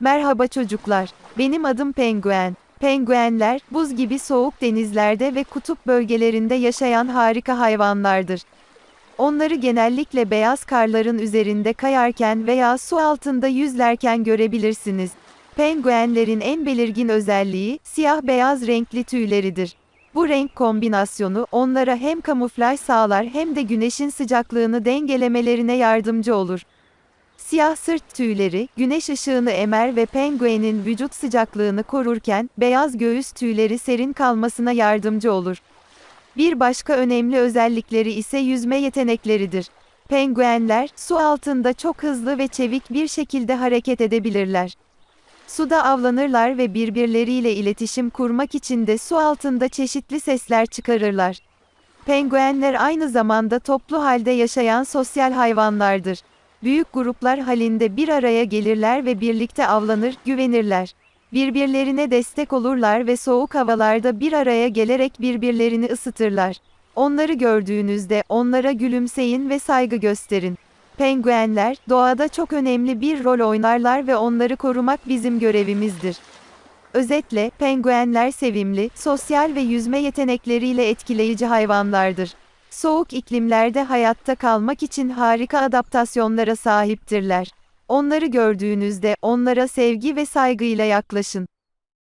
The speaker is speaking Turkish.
Merhaba çocuklar. Benim adım penguen. Penguenler, buz gibi soğuk denizlerde ve kutup bölgelerinde yaşayan harika hayvanlardır. Onları genellikle beyaz karların üzerinde kayarken veya su altında yüzlerken görebilirsiniz. Penguenlerin en belirgin özelliği, siyah-beyaz renkli tüyleridir. Bu renk kombinasyonu, onlara hem kamuflaj sağlar hem de güneşin sıcaklığını dengelemelerine yardımcı olur. Siyah sırt tüyleri, güneş ışığını emer ve penguenin vücut sıcaklığını korurken, beyaz göğüs tüyleri serin kalmasına yardımcı olur. Bir başka önemli özellikleri ise yüzme yetenekleridir. Penguenler, su altında çok hızlı ve çevik bir şekilde hareket edebilirler. Suda avlanırlar ve birbirleriyle iletişim kurmak için de su altında çeşitli sesler çıkarırlar. Penguenler aynı zamanda toplu halde yaşayan sosyal hayvanlardır. Büyük gruplar halinde bir araya gelirler ve birlikte avlanır, güvenirler. Birbirlerine destek olurlar ve soğuk havalarda bir araya gelerek birbirlerini ısıtırlar. Onları gördüğünüzde onlara gülümseyin ve saygı gösterin. Penguenler doğada çok önemli bir rol oynarlar ve onları korumak bizim görevimizdir. Özetle, penguenler sevimli, sosyal ve yüzme yetenekleriyle etkileyici hayvanlardır. Soğuk iklimlerde hayatta kalmak için harika adaptasyonlara sahiptirler. Onları gördüğünüzde onlara sevgi ve saygıyla yaklaşın.